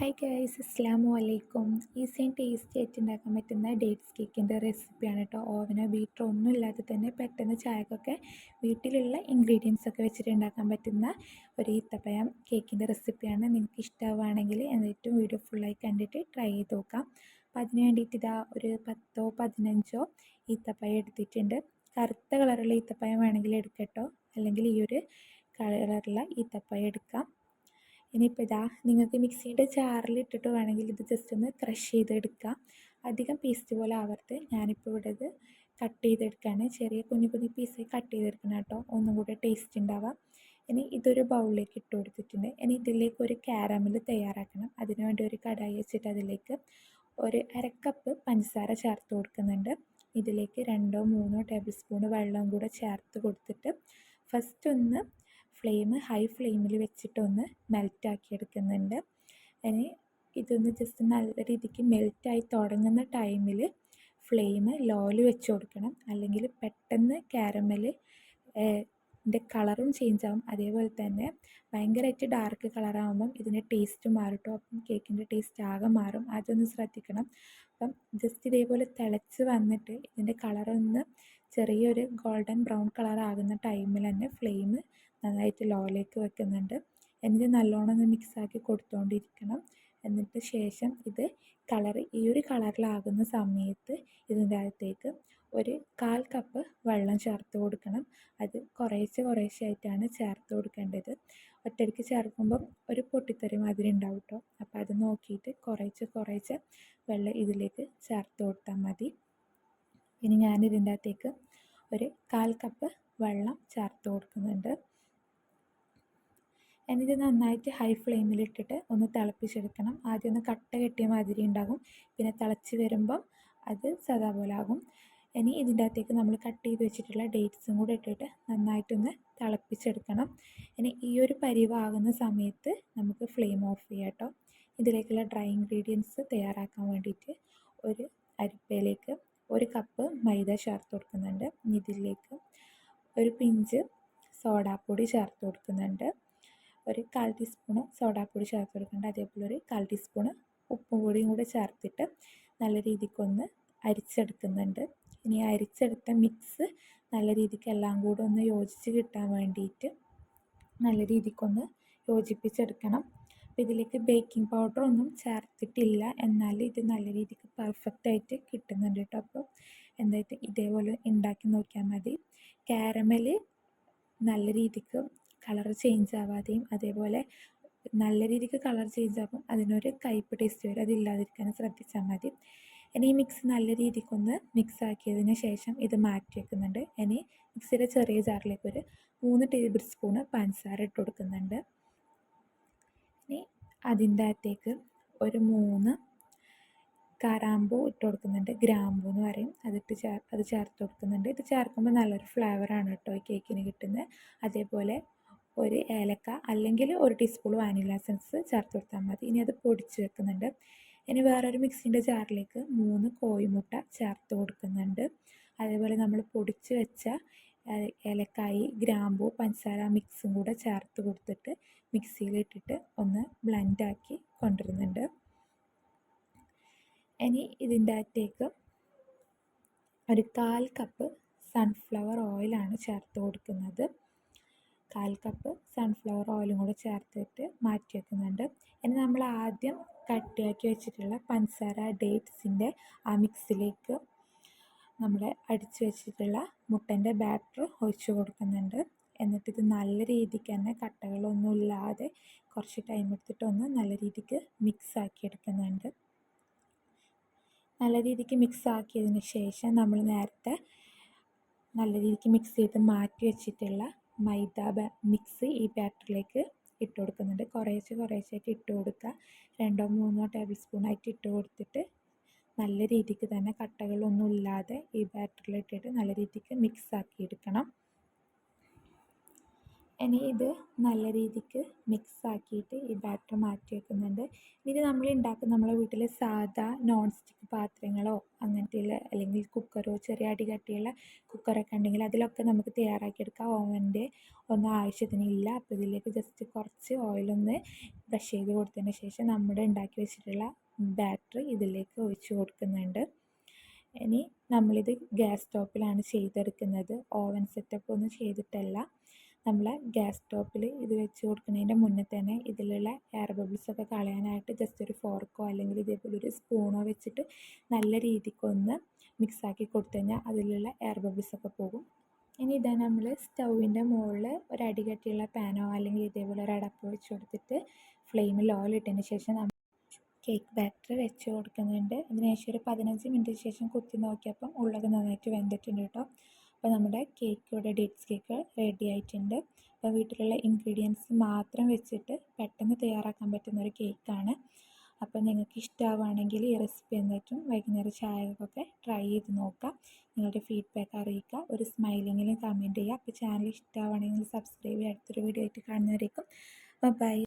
Hi guys അസ്സാം വലൈക്കും easy and tasty ആയിട്ട് ഉണ്ടാക്കാൻ പറ്റുന്ന ഡേറ്റ്സ് കേക്കിന്റെ റെസിപ്പിയാണ് കേട്ടോ ഓവനോ ബീറ്ററോ ഒന്നും ഇല്ലാതെ തന്നെ പെട്ടെന്ന് ചായക്കൊക്കെ വീട്ടിലുള്ള ഇൻഗ്രീഡിയൻസ് ഒക്കെ വെച്ചിട്ട് ഉണ്ടാക്കാൻ പറ്റുന്ന ഒരു ഈത്തപ്പഴം കേക്കിന്റെ റെസിപ്പിയാണ് നിങ്ങൾക്ക് ഇഷ്ടമാവുകയാണെങ്കിൽ എന്നിട്ടും വീഡിയോ ഫുള്ളായി കണ്ടിട്ട് ട്രൈ ചെയ്ത് നോക്കാം. അപ്പോൾ അതിന് വേണ്ടിയിട്ട് ഇതാ ഒരു പത്തോ പതിനഞ്ചോ ഈത്തപ്പഴം എടുത്തിട്ടുണ്ട്. കറുത്ത കളറുള്ള ഈത്തപ്പഴം വേണമെങ്കിൽ എടുക്കട്ടോ അല്ലെങ്കിൽ ഈ ഒരു കളറുള്ള ഈത്തപ്പഴം എടുക്കാം. ഇനിയിപ്പോൾ ഇതാ നിങ്ങൾക്ക് മിക്സീന്റെ ജാറിൽ ഇട്ടിട്ട് വേണമെങ്കിൽ ഇത് ജസ്റ്റ് ഒന്ന് ക്രഷ് ചെയ്തെടുക്കാം. അധികം പേസ്റ്റ് പോലെ ആവരുത്. ഞാനിപ്പോൾ ഇവിടെ ഇത് കട്ട് ചെയ്തെടുക്കുകയാണ് ചെറിയ കുഞ്ഞു കുഞ്ഞു പീസായി കട്ട് ചെയ്തെടുക്കണം കേട്ടോ. ഒന്നും കൂടെ ടേസ്റ്റ് ഉണ്ടാവാം. ഇനി ഇതൊരു ബൗളിലേക്ക് ഇട്ട് കൊടുത്തിട്ടുണ്ട്. ഇനി ഇതിലേക്ക് ഒരു കാരമൽ തയ്യാറാക്കണം. അതിനുവേണ്ടി ഒരു കടായി വെച്ചിട്ട് അതിലേക്ക് ഒരു അരക്കപ്പ് പഞ്ചസാര ചേർത്ത് കൊടുക്കുന്നുണ്ട്. ഇതിലേക്ക് രണ്ടോ മൂന്നോ ടേബിൾ സ്പൂൺ വെള്ളം കൂടെ ചേർത്ത് കൊടുത്തിട്ട് ഫസ്റ്റ് ഒന്ന് ഫ്ലെയിം ഹൈ ഫ്ലെയിമിൽ വെച്ചിട്ടൊന്ന് മെൽറ്റാക്കി എടുക്കുന്നുണ്ട് ഇനി ഇതൊന്ന് ജസ്റ്റ് നല്ല രീതിക്ക് മെൽറ്റായി തുടങ്ങുന്ന ടൈമിൽ ഫ്ലെയിം ലോയിൽ വെച്ച് കൊടുക്കണം. അല്ലെങ്കിൽ പെട്ടെന്ന് കാരമൽ ഇതിന്റെ കളറും ചേഞ്ച് ആവും അതേപോലെ തന്നെ ഭയങ്കരമായിട്ട് ഡാർക്ക് കളറാകുമ്പം ഇതിന്റെ ടേസ്റ്റ് മാറും അപ്പം കേക്കിന്റെ ടേസ്റ്റ് ആകെ മാറും. അതൊന്ന് ശ്രദ്ധിക്കണം. അപ്പം ജസ്റ്റ് ഇതേപോലെ തിളച്ച് വന്നിട്ട് ഇതിന്റെ കളറൊന്ന് ചെറിയൊരു ഗോൾഡൻ ബ്രൗൺ കളർ ആകുന്ന ടൈമിൽ തന്നെ ഫ്ലെയിം നന്നായിട്ട് ലോയിലേക്ക് വെക്കുന്നുണ്ട്. എന്നിട്ട് നല്ലോണം ഒന്ന് മിക്സാക്കി കൊടുത്തുകൊണ്ടിരിക്കണം എന്നിട്ട് ശേഷം ഇത് കളർ ഈ ഒരു കളറിലാകുന്ന സമയത്ത് ഇതിന്റെ അകത്തേക്ക് ഒരു കാൽ കപ്പ് വെള്ളം ചേർത്ത് കൊടുക്കണം. അത് കുറേശ്ശെ കുറേശ്ശെ ആയിട്ടാണ് ചേർത്ത് കൊടുക്കേണ്ടത്. ഒറ്റയടിക്ക് ചേർക്കുമ്പം ഒരു പൊട്ടിത്തെറി മാതിരി ഉണ്ടാവും കേട്ടോ അപ്പോൾ അത് നോക്കിയിട്ട് കുറേശ്ശെ കുറേശ്ശെ വെള്ളം ഇതിലേക്ക് ചേർത്ത് കൊടുത്താൽ മതി. ഇനി ഞാൻ ഇതിന്റെ അകത്തേക്ക് ഒരു കാൽ കപ്പ് വെള്ളം ചേർത്ത് കൊടുക്കുന്നുണ്ട്. എന്നിട്ട് നന്നായിട്ട് ഹൈ ഫ്ലെയിമിലിട്ടിട്ട് ഒന്ന് തിളപ്പിച്ചെടുക്കണം. ആദ്യം ഒന്ന് കട്ട കെട്ടിയ മാതിരി ഉണ്ടാകും. പിന്നെ തിളച്ച് വരുമ്പം അത് സദാ പോലെ ആകും. ഇനി ഇതിന്റെ അകത്തേക്ക് നമ്മൾ കട്ട് ചെയ്ത് വെച്ചിട്ടുള്ള ഡേറ്റ്സും കൂടെ ഇട്ടിട്ട് നന്നായിട്ടൊന്ന് തിളപ്പിച്ചെടുക്കണം. ഇനി ഈ ഒരു പരിവാകുന്ന സമയത്ത് നമുക്ക് ഫ്ലെയിം ഓഫ് ചെയ്യാം കേട്ടോ. ഇതിലേക്കുള്ള ഡ്രൈ ഇൻഗ്രീഡിയൻസ് തയ്യാറാക്കാൻ വേണ്ടിയിട്ട് ഒരു അരിപ്പയിലേക്ക് ഒരു കപ്പ് മൈദ ചേർത്ത് കൊടുക്കുന്നുണ്ട്. ഇതിലേക്ക് ഒരു പിഞ്ച് സോഡാപ്പൊടി ചേർത്ത് കൊടുക്കുന്നുണ്ട്. ഒരു കാൽ ടീസ്പൂണ് സോഡാപ്പൊടി ചേർത്ത് കൊടുക്കുന്നുണ്ട് അതേപോലെ ഒരു കാൽ ടീസ്പൂണ് ഉപ്പും കൂടിയും കൂടെ ചേർത്തിട്ട് നല്ല രീതിക്കൊന്ന് അരിച്ചെടുക്കുന്നുണ്ട്. ഇനി അരിച്ചെടുത്ത മിക്സ് നല്ല രീതിക്ക് എല്ലാം കൂടെ ഒന്ന് യോജിച്ച് കിട്ടാൻ വേണ്ടിയിട്ട് നല്ല രീതിക്കൊന്ന് യോജിപ്പിച്ചെടുക്കണം. അപ്പോൾ ഇതിലേക്ക് ബേക്കിംഗ് പൗഡർ ഒന്നും ചേർത്തിട്ടില്ല. എന്നാൽ ഇത് നല്ല രീതിക്ക് പെർഫെക്റ്റ് ആയിട്ട് കിട്ടുന്നുണ്ട് കേട്ടോ. അപ്പോൾ എന്തായിട്ട് ഇതേപോലെ ഉണ്ടാക്കി നോക്കിയാൽ മതി. കാരമൽ നല്ല രീതിക്ക് കളർ ചേഞ്ച് ആവാതെയും അതേപോലെ നല്ല രീതിക്ക് കളർ ചേഞ്ച് ആകും അതിനൊരു കയ്പ്പ് ടേസ്റ്റ് വരും. അതില്ലാതിരിക്കാനും ശ്രദ്ധിച്ചാൽ മതി. ഇനി ഈ മിക്സ് നല്ല രീതിക്കൊന്ന് മിക്സ് ആക്കിയതിന് ശേഷം ഇത് മാറ്റി വെക്കുന്നുണ്ട്. ഇനി മിക്സിയുടെ ചെറിയ ജാറിലേക്ക് ഒരു മൂന്ന് ടേബിൾ സ്പൂണ് പഞ്ചസാര ഇട്ട് കൊടുക്കുന്നുണ്ട്. ഇനി അതിന്റെ അകത്തേക്ക് ഒരു മൂന്ന് കാരാമ്പൂ ഇട്ട് കൊടുക്കുന്നുണ്ട്. ഗ്രാമ്പൂ എന്ന് പറയും. അതിട്ട് ചേർ അത് ചേർത്ത് കൊടുക്കുന്നുണ്ട്. ഇത് ചേർക്കുമ്പോൾ നല്ലൊരു ഫ്ലേവറാണ് കേട്ടോ കേക്കിന് കിട്ടുന്നത്. അതേപോലെ ഒരു ഏലക്ക അല്ലെങ്കിൽ ഒരു ടീസ്പൂൺ വാനില എസൻസ് ചേർത്ത് കൊടുത്താൽ മതി. ഇനി അത് പൊടിച്ച് വെക്കുന്നുണ്ട്. ഇനി വേറൊരു മിക്സിന്റെ ജാറിലേക്ക് മൂന്ന് കോഴിമുട്ട ചേർത്ത് കൊടുക്കുന്നുണ്ട്. അതേപോലെ നമ്മൾ പൊടിച്ച് വെച്ച ഏലക്കായി ഗ്രാമ്പു പഞ്ചസാര മിക്സും കൂടെ ചേർത്ത് കൊടുത്തിട്ട് മിക്സിയിലിട്ടിട്ട് ഒന്ന് ബ്ലെൻഡാക്കി കൊണ്ടുവരുന്നുണ്ട്. ഇനി ഇതിന്റെ അകത്തേക്ക് ഒരു കാൽ കപ്പ് സൺഫ്ലവർ ഓയിലാണ് ചേർത്ത് കൊടുക്കുന്നത്. കാൽ കപ്പ് സൺഫ്ലവർ ഓയിലും കൂടെ ചേർത്തിട്ട് മാറ്റി വെക്കുന്നുണ്ട് ഇനി നമ്മൾ ആദ്യം കട്ടിയാക്കി വെച്ചിട്ടുള്ള പഞ്ചസാര ഡേറ്റ്സിന്റെ ആ മിക്സിലേക്ക് നമ്മൾ അടിച്ച് വെച്ചിട്ടുള്ള മുട്ടന്റെ ബാറ്റർ ഒഴിച്ച് കൊടുക്കുന്നുണ്ട്. എന്നിട്ട് ഇത് നല്ല രീതിക്ക് തന്നെ കട്ടകളൊന്നും ഇല്ലാതെ കുറച്ച് ടൈം എടുത്തിട്ടൊന്ന് നല്ല രീതിക്ക് മിക്സ് ആക്കി എടുക്കുന്നുണ്ട്. നല്ല രീതിക്ക് മിക്സ് ആക്കിയതിന് ശേഷം നമ്മൾ നേരത്തെ നല്ല രീതിക്ക് മിക്സ് ചെയ്ത് മാറ്റി വെച്ചിട്ടുള്ള മൈദ മിക്സ് ഈ ബാറ്ററിലേക്ക് ഇട്ട് കൊടുക്കുന്നുണ്ട്. കുറേശ്ശെ കുറേശ്ശെയായിട്ട് ഇട്ട് കൊടുക്കുക. രണ്ടോ മൂന്നോ ടേബിൾ സ്പൂണായിട്ട് ഇട്ട് കൊടുത്തിട്ട് നല്ല രീതിക്ക് തന്നെ കട്ടകളൊന്നും ഇല്ലാതെ ഈ ബാറ്ററിലിട്ടിട്ട് നല്ല രീതിക്ക് മിക്സ് ആക്കി എടുക്കണം. ഇനി ഇത് നല്ല രീതിക്ക് മിക്സ് ആക്കിയിട്ട് ഈ ബാറ്റർ മാറ്റി വെക്കുന്നുണ്ട്. ഇത് നമ്മൾ ഉണ്ടാക്കുന്ന നമ്മളെ വീട്ടിലെ സാധാ നോൺ സ്റ്റിക്ക് പാത്രങ്ങളോ അങ്ങനത്തെ അല്ലെങ്കിൽ കുക്കറോ ചെറിയ അടി കട്ടിയുള്ള കുക്കറൊക്കെ ഉണ്ടെങ്കിൽ അതിലൊക്കെ നമുക്ക് തയ്യാറാക്കിയെടുക്കാം. ഓവന്റെ ഒന്നും ആവശ്യത്തിനില്ല അപ്പോൾ ഇതിലേക്ക് ജസ്റ്റ് കുറച്ച് ഓയിലൊന്ന് ബ്രഷ് ചെയ്ത് കൊടുത്തതിന് ശേഷം നമ്മുടെ ഉണ്ടാക്കി വെച്ചിട്ടുള്ള ബാറ്റർ ഇതിലേക്ക് ഒഴിച്ച് കൊടുക്കുന്നുണ്ട്. ഇനി നമ്മളിത് ഗ്യാസ് സ്റ്റോപ്പിലാണ് ചെയ്തെടുക്കുന്നത്. ഓവൻ സെറ്റപ്പ് ഒന്നും ചെയ്തിട്ടല്ല. നമ്മൾ ഗ്യാസ് സ്റ്റോപ്പിൽ ഇത് വെച്ച് കൊടുക്കുന്നതിന്റെ മുന്നേ തന്നെ ഇതിലുള്ള എയർ ബബിൾസൊക്കെ കളയാനായിട്ട് ജസ്റ്റ് ഒരു ഫോർക്കോ അല്ലെങ്കിൽ ഇതേപോലെ ഒരു സ്പൂണോ വെച്ചിട്ട് നല്ല രീതിക്കൊന്ന് മിക്സാക്കി കൊടുത്തു കഴിഞ്ഞാൽ അതിലുള്ള എയർ ബബിൾസൊക്കെ പോകും. ഇനി ഇതാ നമ്മൾ സ്റ്റൗവിന്റെ മുകളിൽ ഒരു അടി കട്ടിയുള്ള പാനോ അല്ലെങ്കിൽ ഇതേപോലെ ഒരു അടപ്പ് വെച്ച് കൊടുത്തിട്ട് ഫ്ലെയിമിൽ ഓയിൽ ഇട്ടതിന് ശേഷം നമ്മൾ കേക്ക് ബാറ്റർ വെച്ച് കൊടുക്കുന്നുണ്ട്. അതിനുശേഷം ഒരു പതിനഞ്ച് മിനിറ്റ് ശേഷം കുത്തി നോക്കിയപ്പം ഉള്ളത് നന്നായിട്ട് വെന്തിട്ടുണ്ട് കേട്ടോ. അപ്പോൾ നമ്മുടെ കേക്ക് ഇവിടെ ഡേറ്റ്സ് കേക്ക് റെഡി ആയിട്ടുണ്ട്. അപ്പോൾ വീട്ടിലുള്ള ഇൻഗ്രീഡിയൻസ് മാത്രം വെച്ചിട്ട് പെട്ടെന്ന് തയ്യാറാക്കാൻ പറ്റുന്ന ഒരു കേക്കാണ്. അപ്പോൾ നിങ്ങൾക്ക് ഇഷ്ടമാവുകയാണെങ്കിൽ ഈ റെസിപ്പി എന്നിട്ടും വൈകുന്നേരം ചായക്കൊക്കെ ട്രൈ ചെയ്ത് നോക്കാം. നിങ്ങളുടെ ഫീഡ്ബാക്ക് അറിയിക്കുക ഒരു സ്മൈലിങ്ങിലും കമന്റ് ചെയ്യുക അപ്പോൾ ചാനൽ ഇഷ്ടമാവുകയാണെങ്കിൽ സബ്സ്ക്രൈബ് ചെയ്യുക അടുത്തൊരു വീഡിയോ ആയിട്ട് കാണുന്നവരേക്കും. ബൈ